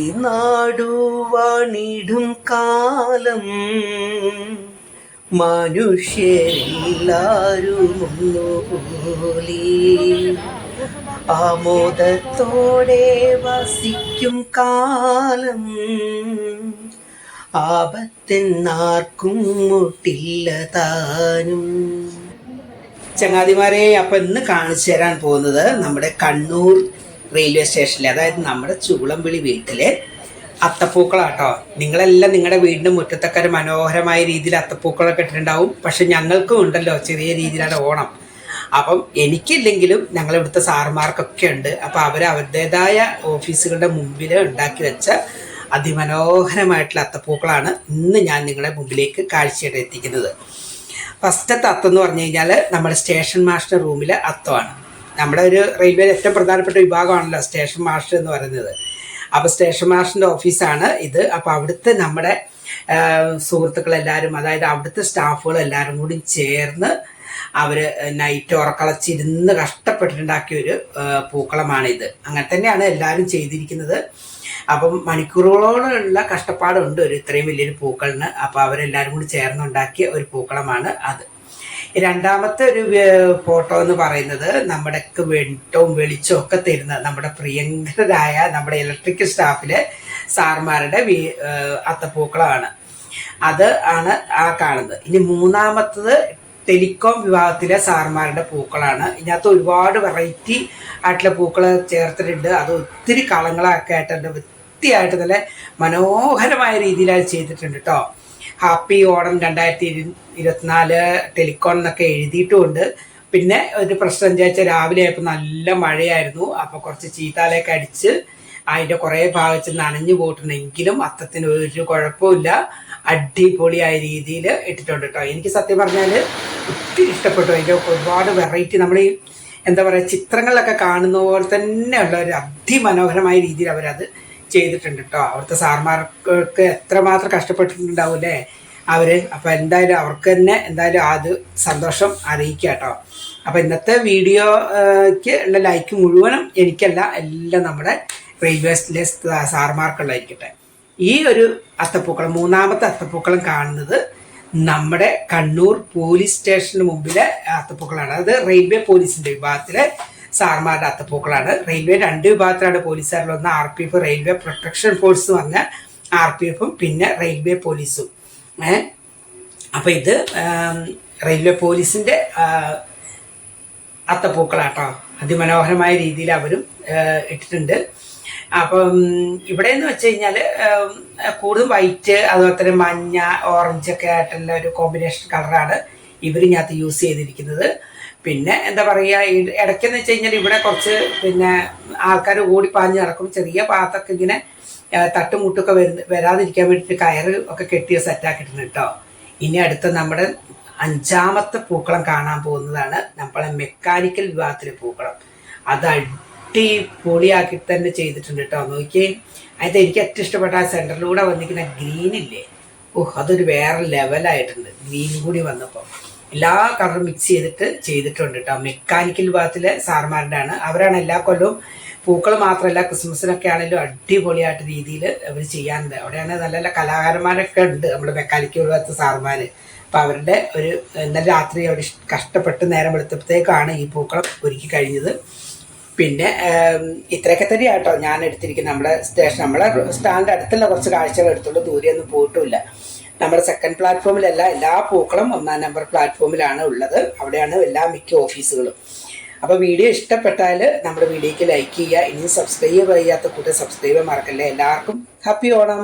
നാടുവാണിടും കാലം. മനുഷ്യരെല്ലാരും ഒന്നുപോലെ ആമോദത്തോടെ വസിക്കും കാലം. ആപത്തെന്നാർക്കും മുട്ടില്ല താനും. ചങ്ങാതിമാരെ അപ്പൊ ഇന്ന് കാണിച്ചു തരാൻ പോകുന്നത് നമ്മുടെ കണ്ണൂർ റെയിൽവേ സ്റ്റേഷനിൽ അതായത് നമ്മുടെ ചൂളംവിളി വീട്ടിലെ അത്തപ്പൂക്കളാട്ടോ. നിങ്ങളെല്ലാം നിങ്ങളുടെ വീടിന്റെ മുറ്റത്തൊക്കെ ഒരു മനോഹരമായ രീതിയിൽ അത്തപ്പൂക്കളൊക്കെ ഇട്ടിട്ടുണ്ടാവും. പക്ഷെ ഞങ്ങൾക്കും ഉണ്ടല്ലോ ചെറിയ രീതിയിലാണ് ഓണം. അപ്പം എനിക്കില്ലെങ്കിലും ഞങ്ങൾ ഇവിടുത്തെ സാറുമാർക്കൊക്കെ ഉണ്ട്. അപ്പം അവർ അവരുടേതായ ഓഫീസുകളുടെ മുമ്പിൽ ഉണ്ടാക്കി വെച്ച അതിമനോഹരമായിട്ടുള്ള അത്തപ്പൂക്കളാണ് ഇന്ന് ഞാൻ നിങ്ങളുടെ മുമ്പിലേക്ക് കാഴ്ചയായിട്ട് എത്തിക്കുന്നത്. ഫസ്റ്റത്തെ അത്തം എന്ന് പറഞ്ഞു കഴിഞ്ഞാൽ നമ്മുടെ സ്റ്റേഷൻ മാസ്റ്റർ റൂമിലെ അത്തമാണ്. നമ്മുടെ ഒരു റെയിൽവേയിൽ ഏറ്റവും പ്രധാനപ്പെട്ട വിഭാഗമാണല്ലോ സ്റ്റേഷൻ മാസ്റ്റർ എന്ന് പറയുന്നത്. അപ്പോൾ സ്റ്റേഷൻ മാസ്റ്ററിന്റെ ഓഫീസാണ് ഇത്. അപ്പോൾ അവിടുത്തെ നമ്മുടെ സുഹൃത്തുക്കളെല്ലാവരും അതായത് അവിടുത്തെ സ്റ്റാഫുകൾ എല്ലാവരും കൂടി ചേർന്ന് അവർ നൈറ്റ് ഉറക്കളച്ചിരുന്ന് കഷ്ടപ്പെട്ടിട്ടുണ്ടാക്കിയ ഒരു പൂക്കളമാണ് പൂക്കളമാണിത് അങ്ങനെ തന്നെയാണ് എല്ലാവരും ചെയ്തിരിക്കുന്നത്. അപ്പം മണിക്കൂറുകളോടുള്ള കഷ്ടപ്പാടുണ്ട് ഒരു ഇത്രയും വലിയൊരു പൂക്കളിന്. അപ്പോൾ അവരെല്ലാവരും കൂടി ചേർന്നുണ്ടാക്കിയ ഒരു പൂക്കളമാണ് അത്. രണ്ടാമത്തെ ഒരു ഫോട്ടോ എന്ന് പറയുന്നത് നമ്മുടെ വെട്ടവും വെളിച്ചവും ഒക്കെ തരുന്ന നമ്മുടെ പ്രിയങ്കരായ നമ്മുടെ ഇലക്ട്രിക്കൽ സ്റ്റാഫിലെ സാർമാരുടെ അത്തപ്പൂക്കളാണ്. അത് ആണ് ആ കാണുന്നത്. ഇനി മൂന്നാമത്തത് ടെലികോം വിഭാഗത്തിലെ സാർമാരുടെ പൂക്കളാണ്. ഇതിനകത്ത് ഒരുപാട് വെറൈറ്റി ആയിട്ടുള്ള പൂക്കൾ ചേർത്തിട്ടുണ്ട്. അത് ഒത്തിരി കളങ്ങളൊക്കെ ആയിട്ടുണ്ട്. വൃത്തിയായിട്ട് നല്ല മനോഹരമായ രീതിയിൽ അത് ചെയ്തിട്ടുണ്ട് കേട്ടോ ഹാപ്പി ഓണം രണ്ടായിരത്തി ഇരു ഇരുപത്തിനാല് ടെലികോൺ എന്നൊക്കെ എഴുതിയിട്ടുമുണ്ട് പിന്നെ ഒരു പ്രശ്നം എന്താ വെച്ചാൽ രാവിലെ ആയപ്പോൾ നല്ല മഴയായിരുന്നു. അപ്പോൾ കുറച്ച് ചീത്താലയൊക്കെ അടിച്ച് അതിന്റെ കുറേ ഭാഗത്ത് നനഞ്ഞു പോയിട്ടുണ്ടെങ്കിലും അത്തത്തിന് ഒരു കുഴപ്പമില്ല അടിപൊളിയായ രീതിയിൽ ഇട്ടിട്ടുണ്ട് കേട്ടോ. എനിക്ക് സത്യം പറഞ്ഞാൽ ഒത്തിരി ഇഷ്ടപ്പെട്ടു. അതിന്റെ ഒരുപാട് വെറൈറ്റി നമ്മൾ ഈ എന്താ പറയുക ചിത്രങ്ങളിലൊക്കെ കാണുന്ന പോലെ തന്നെയുള്ള ഒരു അതിമനോഹരമായ രീതിയിൽ അവരത് ചെയ്തിട്ടുണ്ട് കേട്ടോ അവിടുത്തെ സാർമാർക്ക് എത്രമാത്രം കഷ്ടപ്പെട്ടിട്ടുണ്ടാവും അല്ലേ അവർ. അപ്പൊ എന്തായാലും അവർക്ക് തന്നെ എന്തായാലും അത് സന്തോഷം അറിയിക്കുക കേട്ടോ അപ്പൊ ഇന്നത്തെ വീഡിയോക്ക് ഉള്ള ലൈക്ക് മുഴുവനും എനിക്കല്ല എല്ലാം നമ്മുടെ റെയിൽവേസിലെ സാർമാർക്കുള്ളതായിരിക്കട്ടെ. ഈ ഒരു അത്തപ്പൂക്കളം മൂന്നാമത്തെ അത്തപ്പൂക്കളം കാണുന്നത് നമ്മുടെ കണ്ണൂർ പോലീസ് സ്റ്റേഷന് മുമ്പിലെ അത്തപ്പൂക്കളാണ്. അത് റെയിൽവേ പോലീസിന്റെ വിഭാഗത്തിലെ സാർമാരുടെ അത്തപ്പൂക്കളാണ് റെയിൽവേ രണ്ട് വിഭാഗത്തിലാണ് പോലീസുകാരിൽ ഒന്ന് R P F railway protection force പറഞ്ഞ ആർ പി എഫും പിന്നെ റെയിൽവേ പോലീസും. ഏഹ് അപ്പൊ ഇത് റെയിൽവേ പോലീസിന്റെ അത്തപ്പൂക്കളാട്ടോ. അതിമനോഹരമായ രീതിയിൽ അവരും ഇട്ടിട്ടുണ്ട്. അപ്പം ഇവിടെ എന്ന് വെച്ച് കഴിഞ്ഞാൽ കൂടുതൽ വൈറ്റ് അതുപോലെ തന്നെ മഞ്ഞ ഓറഞ്ച് ഒക്കെ ആയിട്ടുള്ള ഒരു കോമ്പിനേഷൻ കളറാണ് ഇവർ ഇതിനകത്ത് യൂസ് ചെയ്തിരിക്കുന്നത്. പിന്നെ എന്താ പറയുക ഇടയ്ക്കെന്ന് വെച്ച് കഴിഞ്ഞാൽ ഇവിടെ കുറച്ച് പിന്നെ ആൾക്കാർ ഓടി പാഞ്ഞ് നടക്കും. ചെറിയ പാത്തൊക്കെ ഇങ്ങനെ തട്ടുമുട്ടൊക്കെ വരുന്ന വരാതിരിക്കാൻ വേണ്ടിയിട്ട് കയറ് ഒക്കെ കെട്ടിയ സെറ്റാക്കിയിട്ടുണ്ട് കേട്ടോ. ഇനി അടുത്ത നമ്മുടെ അഞ്ചാമത്തെ പൂക്കളം കാണാൻ പോകുന്നതാണ് നമ്മളെ മെക്കാനിക്കൽ വിഭാഗത്തിലെ പൂക്കളം. അത് അടിപൊളിയാക്കി തന്നെ ചെയ്തിട്ടുണ്ട് കേട്ടോ. നോക്കിയേ അതിന് എനിക്ക് ഏറ്റവും ഇഷ്ടപ്പെട്ട ആ സെന്ററിലൂടെ വന്നിരിക്കുന്ന ഗ്രീനില്ലേ ഓഹ് അതൊരു വേറെ ലെവലായിട്ടുണ്ട് ഗ്രീൻ കൂടി വന്നപ്പോൾ എല്ലാ കളറും മിക്സ് ചെയ്തിട്ട് ചെയ്തിട്ടുണ്ട് കേട്ടോ മെക്കാനിക്കൽ വിഭാഗത്തിലെ സാർമാരുടെ ആണ് അവരാണ് എല്ലാ കൊല്ലവും പൂക്കൾ മാത്രമല്ല ക്രിസ്മസിനൊക്കെ ആണെങ്കിലും അടിപൊളിയായിട്ട് രീതിയിൽ അവർ ചെയ്യാറുണ്ട്. അവിടെയാണ് നല്ല നല്ല കലാകാരന്മാരൊക്കെ ഉണ്ട് നമ്മുടെ മെക്കാനിക്കൽ വിഭാഗത്തെ സാർമാര് അപ്പം അവരുടെ ഒരു ഇന്നലെ രാത്രി അവർ കഷ്ടപ്പെട്ട് നേരം വെളുത്തപ്പോഴത്തേക്കാണ് ഈ പൂക്കളം ഒരുക്കി കഴിഞ്ഞത്. പിന്നെ ഇത്രയൊക്കെ തന്നെ കേട്ടോ ഞാൻ എടുത്തിരിക്കുന്നത്. നമ്മുടെ സ്റ്റേഷൻ നമ്മളെ സ്റ്റാൻഡ് അടുത്തുള്ള കുറച്ച് കാഴ്ചകൾ എടുത്തുള്ളൂ ദൂരെയൊന്നും പോയിട്ടുമില്ല നമ്മുടെ സെക്കൻഡ് പ്ലാറ്റ്ഫോമിലല്ല എല്ലാ പൂക്കളും ഒന്നാം നമ്പർ പ്ലാറ്റ്ഫോമിലാണ് ഉള്ളത്. അവിടെയാണ് എല്ലാ മിക്ക ഓഫീസുകളും അപ്പോൾ വീഡിയോ ഇഷ്ടപ്പെട്ടാൽ നമ്മുടെ വീഡിയോയ്ക്ക് ലൈക്ക് ചെയ്യുക. ഇനി സബ്സ്ക്രൈബ് ചെയ്യാത്ത കൂട്ടം സബ്സ്ക്രൈബ് മറക്കല്ലേ എല്ലാവർക്കും ഹാപ്പി ഓണം.